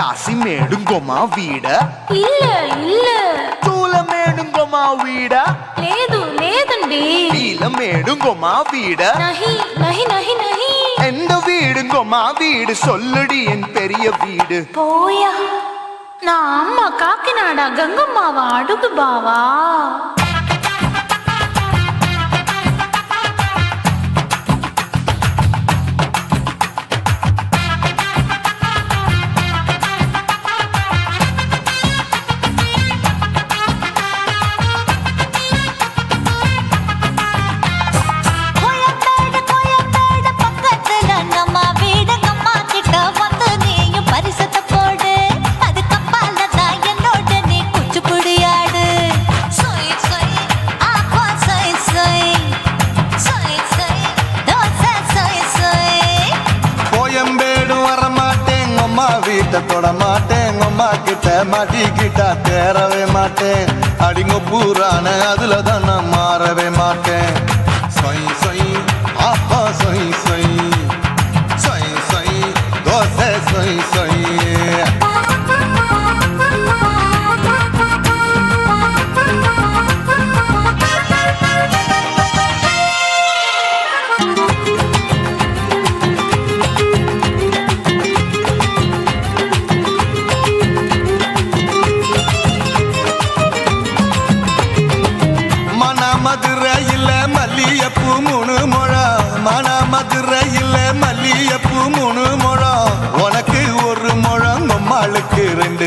కాసి మేడుంగోమా వీడ இல்ல இல்ல తూల మేడుంగోమా వీడ లేదు లేదండి నీల మేడుంగోమా வீட நஹி நஹி நஹி நஹி எந்த வீடுங்கோமா வீடு சொல்லுடி என் பெரிய வீடு போயா நான் அம்மா காக்கிநாடா கங்கம்மாவா அடுகு பாவா அம்மா வீட்டை தொட மாட்டேன். அம்மா கிட்ட மாட்டிக்கிட்டா தேரவே மாட்டேன். அடிங்க பூரான அதுல தான் நான் மாறவே மாட்டேன். ரெண்டு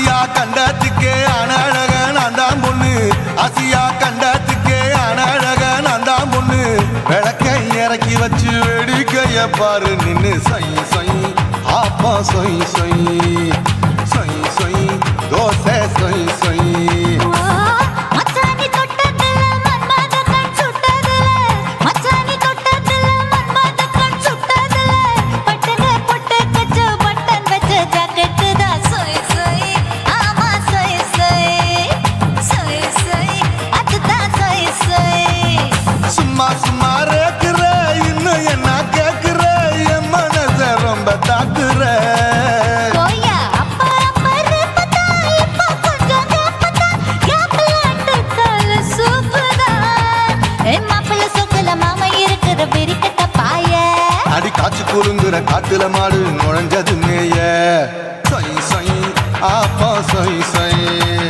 ஆசியா கண்டத்துக்கே அனழக நான் தான் பொண்ணு. ஆசியா கண்டத்துக்கே அனழக நான் தான் பொண்ணு. விளக்கை இறக்கி வச்சு வெடிக்கைய பாரு. நின்னு சை சொய். ஆப்பா சொய் சொய். சொய் சொய். தோசை காய்ச்சி குறுங்குற காட்டுல மாடு நுழைஞ்சது மேய. சொய் சொய் ஆப்பா சொய் சொய்